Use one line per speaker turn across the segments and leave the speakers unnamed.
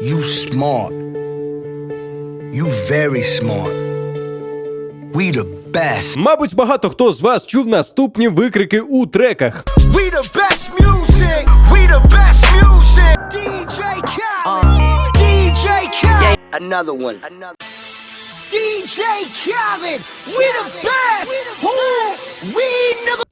You smart. You very smart. We the best.
Мабуть, багато хто з вас чув наступні викрики у треках.
We the best music. We the best music. DJ Khaled. DJ Khaled. Another one. Another. DJ Khaled. We the best.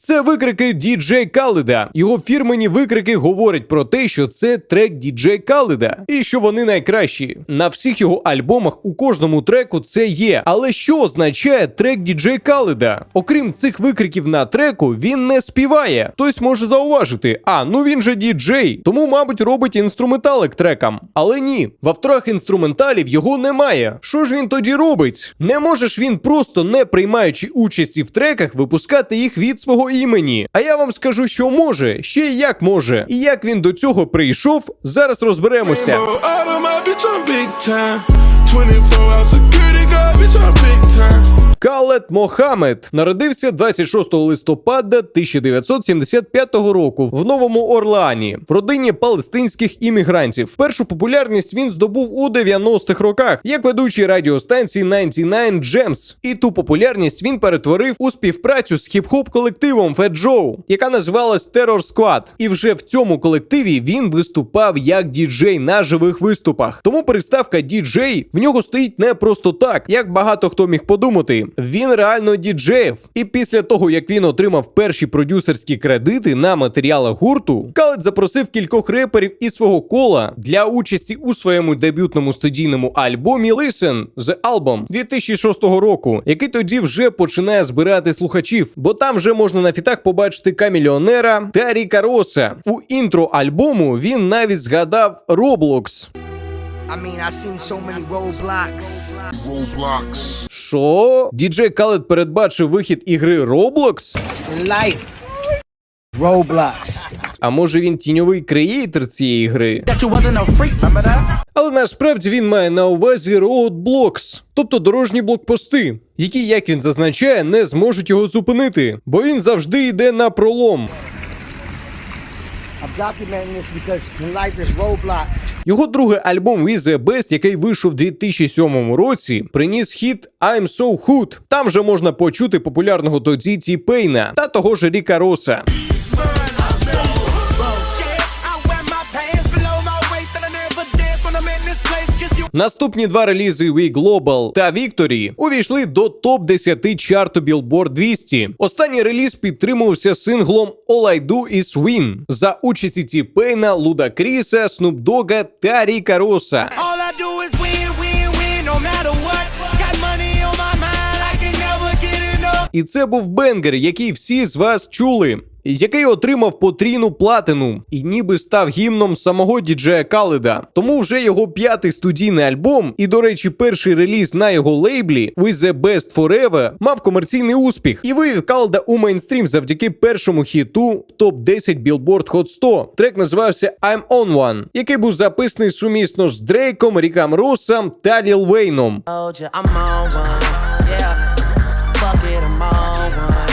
Це викрики діджей Каледа. Його фірмені викрики говорять про те, що це трек діджей Каледа, і що вони найкращі. На всіх його альбомах у кожному треку це є. Але що означає трек діджей Каледа? Окрім цих викриків на треку, він не співає. Хтось може зауважити, а ну він же діджей, тому, мабуть, робить інструменталик трекам. Але ні, в авторах інструменталів його немає. Що ж він тоді робить? Не може ж він просто не приймаючи участі в треках, випускати їх від свого імені. А я вам скажу, що може, ще й як може. І як він до цього прийшов, зараз розберемося.
Out of my bitch, I'm big time. 24 hour security guard, bitch, I'm big time.
Калет Мохамед народився 26 листопада 1975 року в Новому Орлеані в родині палестинських іммігрантів. Першу популярність він здобув у 90-х роках як ведучий радіостанції 99 Gems. І ту популярність він перетворив у співпрацю з хіп-хоп колективом Fat Joe, яка називалась Terror Squad. І вже в цьому колективі він виступав як діджей на живих виступах. Тому приставка діджей в нього стоїть не просто так, як багато хто міг подумати. Він реально діджеїв. І після того, як він отримав перші продюсерські кредити на матеріалах гурту, Калет запросив кількох реперів із свого кола для участі у своєму дебютному студійному альбомі Listen The Album 2006 року, який тоді вже починає збирати слухачів, бо там вже можна на фітах побачити камільйонера та Ріка Роса. У інтро альбому він навіть згадав Roblox.
I mean, I seen so many roadblocks.
Roblox.
Що? Діджей Калет передбачив вихід ігри Roblox?
Life. Roadblocks.
А може він тіньовий креатор цієї гри? Але насправді він має на увазі roadblocks, тобто дорожні блокпости, які, як він зазначає, не зможуть його зупинити, бо він завжди йде на пролом.
I'm documenting this because in life there's roadblocks.
Його другий альбом We The Best, який вийшов у 2007 році, приніс хіт I'm So Hood. Там же можна почути популярного тоді Ті Пейна та того ж Ріка Роса. Наступні два релізи We Global та Victory увійшли до топ 10 чарту Billboard 200. Останній реліз підтримувався синглом All I Do Is Win за участі Ті Пейна, Луда Кріса, Снуп Дога та Ріка Роса.
all I do is win, win, win, no matter what.
І це був бенгер, який всі з вас чули. Який отримав потрійну платину і ніби став гімном самого діджея Каледа. Тому вже його п'ятий студійний альбом, і, до речі, перший реліз на його лейблі With The Best Forever мав комерційний успіх і вивів Каледа у мейнстрім завдяки першому хіту в топ 10 Billboard Hot 100. Трек називався I'm On One, який був записаний сумісно з Дрейком, Ріком Росом та Ліл Вейном.
I'm on one. Yeah, fuck it, I'm on one.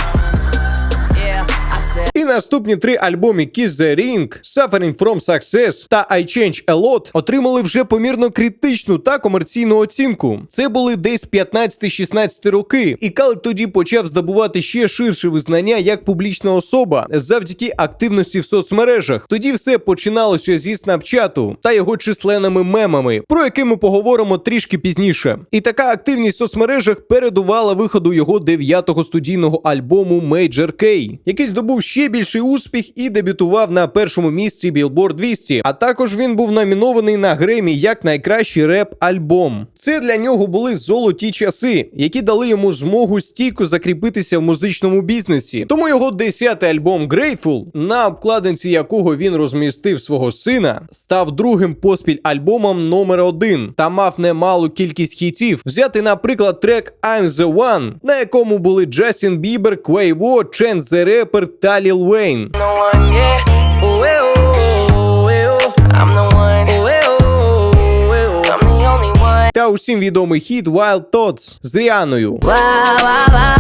Наступні три альбоми Kiss the Ring, Suffering from Success та I Change a Lot отримали вже помірно критичну та комерційну оцінку. Це були десь 15-16 роки, і Калет тоді почав здобувати ще ширше визнання як публічна особа завдяки активності в соцмережах. Тоді все починалося зі снапчату та його численними мемами, про які ми поговоримо трішки пізніше. І така активність в соцмережах передувала виходу його дев'ятого студійного альбому Major K, який здобув ще більший успіх і дебютував на першому місці Billboard 200. А також він був номінований на Гремі як найкращий реп-альбом. Це для нього були золоті часи, які дали йому змогу стійко закріпитися в музичному бізнесі. Тому його десятий альбом Grateful, на обкладинці якого він розмістив свого сина, став другим поспіль альбомом номер один та мав немалу кількість хітів. Взяти, наприклад, трек I'm the One, на якому були Джастін Бібер, Quavo, Chance the Rapper та Lil Wayne.
the one, yeah. Ooh, eh, ooh, ooh, eh, ooh. I'm the one. Ooh, eh, ooh, eh, ooh. I'm the only one.
Та усім відомий хіт Wild Thoughts з Ріаною.
Wow, wow, wow.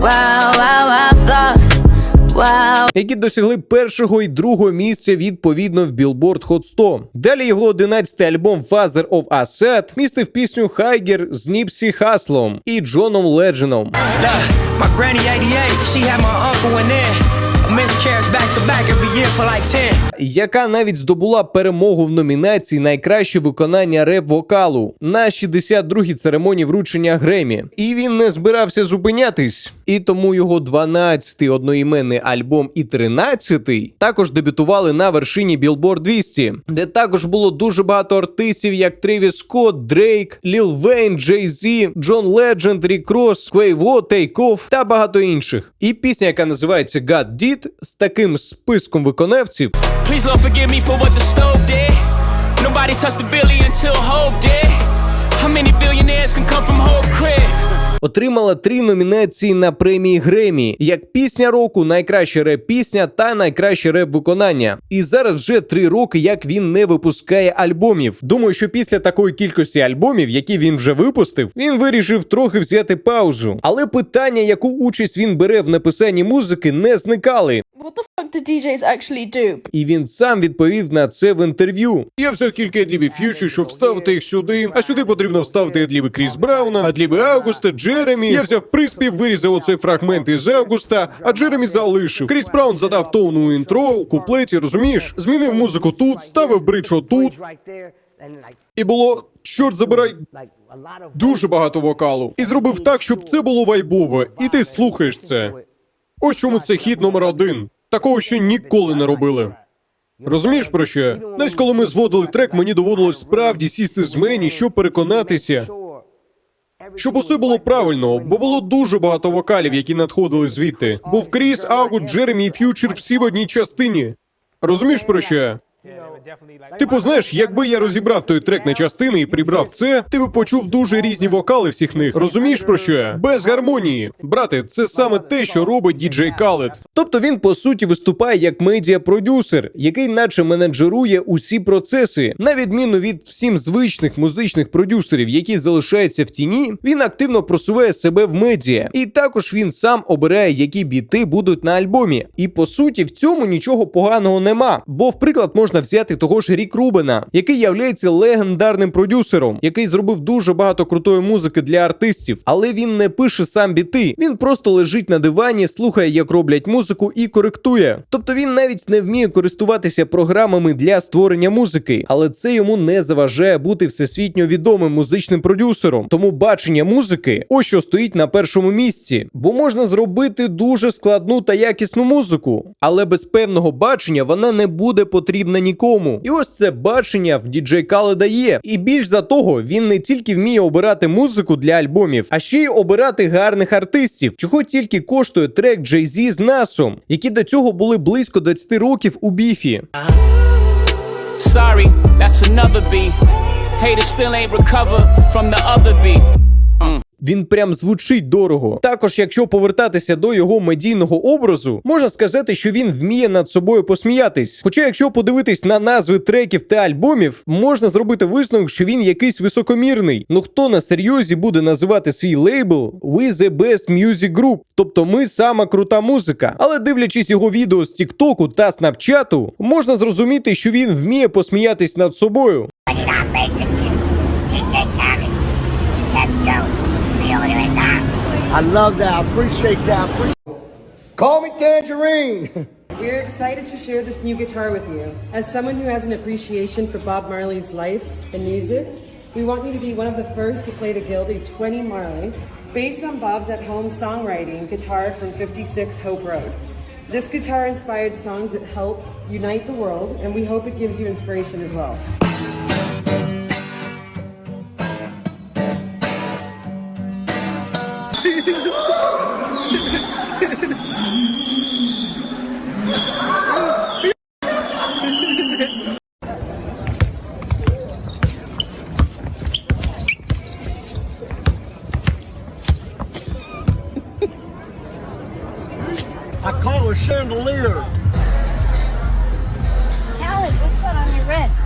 Wow, wow, wow, thoughts.
Wow.
які досягли першого і другого місця відповідно в Billboard Hot 100. Далі його 11-й альбом Father of Asset містив пісню Хайгер з Ніпсі Хаслом і Джоном Ледженом.
Look, my granny 88, she had my uncle in there. A miscarriage back to back every year for like 10.
яка навіть здобула перемогу в номінації Найкраще виконання реп-вокалу на 62-й церемонії вручення Гремі. І він не збирався зупинятись. І тому його 12-й одноіменний альбом і 13-й також дебютували на вершині Billboard 200, де також було дуже багато артистів, як Тревіс Скотт, Дрейк, Ліл Вейн, Джей Зі, Джон Ледженд, Рік Росс, Квейво, Off та багато інших. І пісня, яка називається God Did, з таким списком виконавців,
Please, Lord, forgive me for what the stove did. Nobody touched the Billy until Hope did. How many billionaires can come from Hope crib?
Отримала три номінації на премії Гремі як пісня року, найкраща реп-пісня та найкраще реп-виконання. І зараз вже три роки, як він не випускає альбомів. Думаю, що після такої кількості альбомів, які він вже випустив, він вирішив трохи взяти паузу. Але питання, яку участь він бере в написанні музики, не зникали.
What the
І він сам відповів на це в інтерв'ю. Я взяв кілька едлібів фьючі, щоб вставити їх сюди. А сюди потрібно вставити едліби Кріс Брауна, едліби Августа, Джеремі. Я взяв приспів, вирізав оцей фрагмент із Августа, а Джеремі залишив. Кріс Браун задав тону у інтро, у куплеті, розумієш? Змінив музику тут, ставив бридж отут. І було чорт забирай. Дуже багато вокалу. І зробив так, щоб це було вайбове. І ти слухаєш це. Ось чому це хіт номер один. Такого ще ніколи не робили. Розумієш про що? Навіть коли ми зводили трек, мені доводилось справді сісти з мені, щоб переконатися, щоб усе було правильно, бо було дуже багато вокалів, які надходили звідти. Був Кріс, Аугут, Джеремі і Ф'ючер всі в одній частині. Розумієш про що? Типу, знаєш, якби я розібрав той трек на частини і прибрав це, ти би почув дуже різні вокали всіх них. Розумієш про що? я? Без гармонії. Брате, це саме те, що робить діджей Калет. Тобто він по суті виступає як медіа-продюсер, який наче менеджерує усі процеси. На відміну від всім звичних музичних продюсерів, які залишаються в тіні, він активно просуває себе в медіа. І також він сам обирає, які біти будуть на альбомі. І по суті, в цьому нічого поганого нема. Бо, в приклад, можна взяти того ж Рік Рубена, який являється легендарним продюсером, який зробив дуже багато крутої музики для артистів, але він не пише сам біти. Він просто лежить на дивані, слухає, як роблять музику, і коректує. Тобто він навіть не вміє користуватися програмами для створення музики, але це йому не заважає бути всесвітньо відомим музичним продюсером. Тому бачення музики ось що стоїть на першому місці, бо можна зробити дуже складну та якісну музику, але без певного бачення вона не буде потрібна нікому. І ось це бачення в діджей Каледа є. І більш за того, він не тільки вміє обирати музику для альбомів, а ще й обирати гарних артистів, чого тільки коштує трек Jay-Z з Насом, які до цього були близько 20 років у біфі.
Sorry, that's another beat. Haters still ain't recover from the other beat.
Він прям звучить дорого. Також, якщо повертатися до його медійного образу, можна сказати, що він вміє над собою посміятись. Хоча, якщо подивитись на назви треків та альбомів, можна зробити висновок, що він якийсь високомірний. Ну хто на серйозі буде називати свій лейбл We the Best Music Group, тобто ми сама крута музика. Але дивлячись його відео з Тіктоку та Снапчату, можна зрозуміти, що він вміє посміятись над собою.
I love that. I appreciate that. Call me Tangerine.
We're excited to share this new guitar with you. As someone who has an appreciation for Bob Marley's life and music, we want you to be one of the first to play the Gildy 20 Marley, based on Bob's at home songwriting guitar from 56 Hope Road. This guitar inspired songs that help unite the world, and we hope it gives you inspiration as well.
I call her chandelier.
Khaled, what's that on your wrist?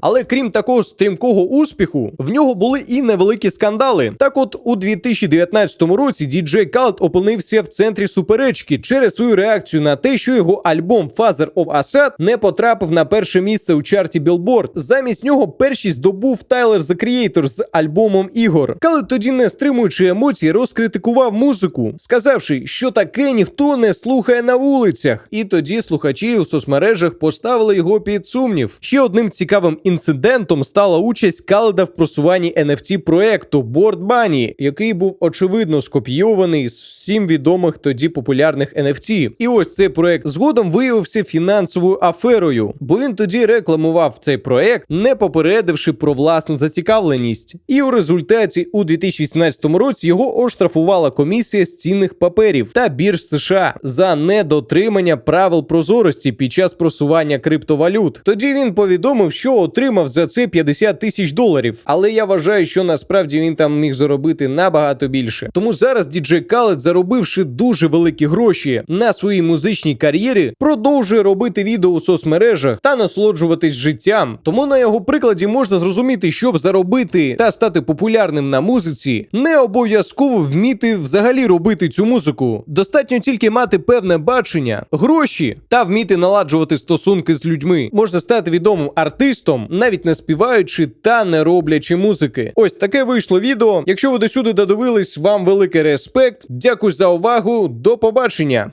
Але крім такого стрімкого успіху, в нього були і невеликі скандали. Так, от у 2019 році DJ Khaled опинився в центрі суперечки через свою реакцію на те, що його альбом Father of Assad не потрапив на перше місце у чарті Billboard. Замість нього першість здобув Тайлер The Creator з альбомом ігор. Khaled тоді, не стримуючи емоцій, розкритикував музику, сказавши, що таке ніхто не слухає на вулицях. І тоді слухачі у соцмережах поставили його під сумнів. Ще одним цікавим інцидентом стала участь Каледа в просуванні NFT проекту Board Bunny, який був очевидно скопійований з всім відомих тоді популярних NFT. І ось цей проект згодом виявився фінансовою аферою, бо він тоді рекламував цей проект, не попередивши про власну зацікавленість. І у результаті у 2018 році його оштрафувала комісія з цінних паперів та бірж США за недотримання правил прозорості під час просування криптовалют. Тоді він повідомив, що отримав за це 50 тисяч доларів. Але я вважаю, що насправді він там міг заробити набагато більше. Тому зараз діджей Khaled, заробивши дуже великі гроші на своїй музичній кар'єрі, продовжує робити відео у соцмережах та насолоджуватись життям. Тому на його прикладі можна зрозуміти, щоб заробити та стати популярним на музиці, не обов'язково вміти взагалі робити цю музику. Достатньо тільки мати певне бачення, гроші та вміти наладжувати стосунки з людьми. Можна стати відомим артистом, навіть не співаючи та не роблячи музики. Ось таке вийшло відео. Якщо ви до сюди додивились, вам великий респект. Дякую за увагу. До побачення.